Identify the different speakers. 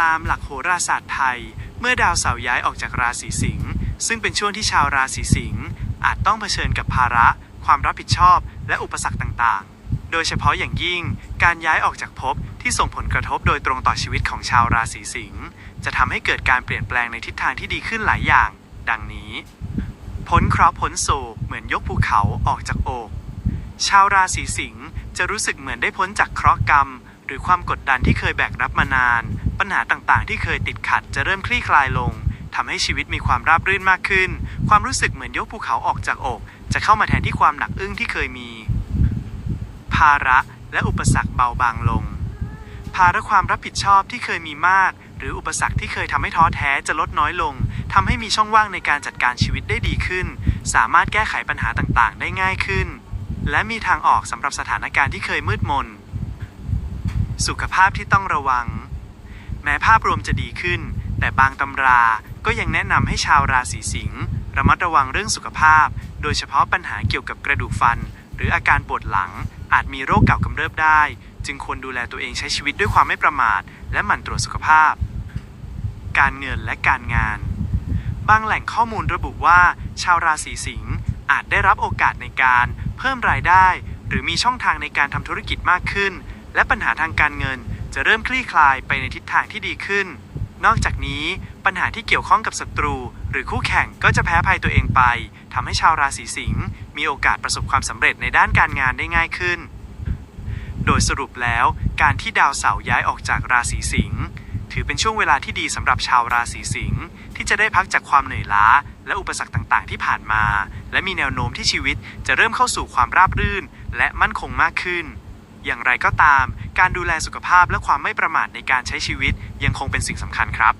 Speaker 1: ตามหลักโหราศาสตร์ไทย เมื่อดาวเสาร์ย้ายออกจากราศีสิงห์ซึ่งเป็นช่วงที่ชาวราศีสิงห์อาจต้องเผชิญกับภาระ ความรับผิดชอบ และอุปสรรคต่างๆ โดยเฉพาะอย่างยิ่ง การย้ายออกจากภพที่ส่งผลกระทบโดยตรงต่อชีวิตของชาวราศีสิงห์จะทำให้เกิดการเปลี่ยนแปลงในทิศทางที่ดีขึ้นหลายอย่าง ดังนี้พ้นเคราะห์พ้นโศกเหมือนยกภูเขาออกจากอก ชาวราศีสิงห์จะรู้สึกเหมือนได้พ้นจากเคราะห์กรรม หรือความกดดันที่เคยแบกรับมานาน ปัญหาต่างๆ ที่เคยติดขัดจะเริ่มคลี่คลายลงทำให้ชีวิตมีความราบรื่นมากขึ้น ความรู้สึกเหมือนยกภูเขาออกจากอก จะเข้ามาแทนที่ความหนักอึ้งที่เคยมี ภาระและอุปสรรคเบาบางลง ภาระความรับผิดชอบที่เคยมีมาก หรืออุปสรรคที่เคยทำให้ท้อแท้จะลดน้อยลงทำให้มีช่องว่างในการจัดการชีวิตได้ดีขึ้น สามารถแก้ไขปัญหาต่างๆ ได้ง่ายขึ้น และมีทางออกสำหรับสถานการณ์ที่เคยมืดมน สุขภาพที่ต้องระวัง แม้ภาพรวมจะดีขึ้น แต่บางตำราก็ยังแนะนำให้ชาวราศีสิงห์ระมัดระวังเรื่องสุขภาพ โดยเฉพาะปัญหาเกี่ยวกับกระดูกฟัน หรืออาการปวดหลัง อาจมีโรคเก่ากำเริบได้ จึงควรดูแลตัวเองใช้ชีวิตด้วยความไม่ประมาท และหมั่นตรวจสุขภาพ การเงินและการงาน บางแหล่งข้อมูลระบุว่า ชาวราศีสิงห์อาจได้รับโอกาสในการ เพิ่มรายได้ หรือมีช่องทางในการทำธุรกิจมากขึ้น และปัญหาทางการเงินจะเริ่มคลี่คลายไปในทิศทางที่ดีขึ้น นอกจากนี้ปัญหาที่เกี่ยวข้องกับศัตรู หรือคู่แข่งก็จะแพ้ภัยตัวเองไปทำให้ชาวราศีสิงห์มีโอกาสประสบความสำเร็จในด้านการงานได้ง่ายขึ้น โดยสรุปแล้วการที่ดาวเสาร์ย้ายออกจากราศีสิงห์ถือเป็นช่วงเวลาที่ดีสำหรับชาวราศีสิงห์ที่จะได้พักจากความเหนื่อยล้า และอุปสรรคต่างๆ ที่ผ่านมา และมีแนวโน้มที่ชีวิตจะเริ่มเข้าสู่ความราบรื่น และมั่นคงมากขึ้น อย่างไรก็ตาม การดูแลสุขภาพและความไม่ประมาทในการใช้ชีวิตยังคงเป็นสิ่งสำคัญครับ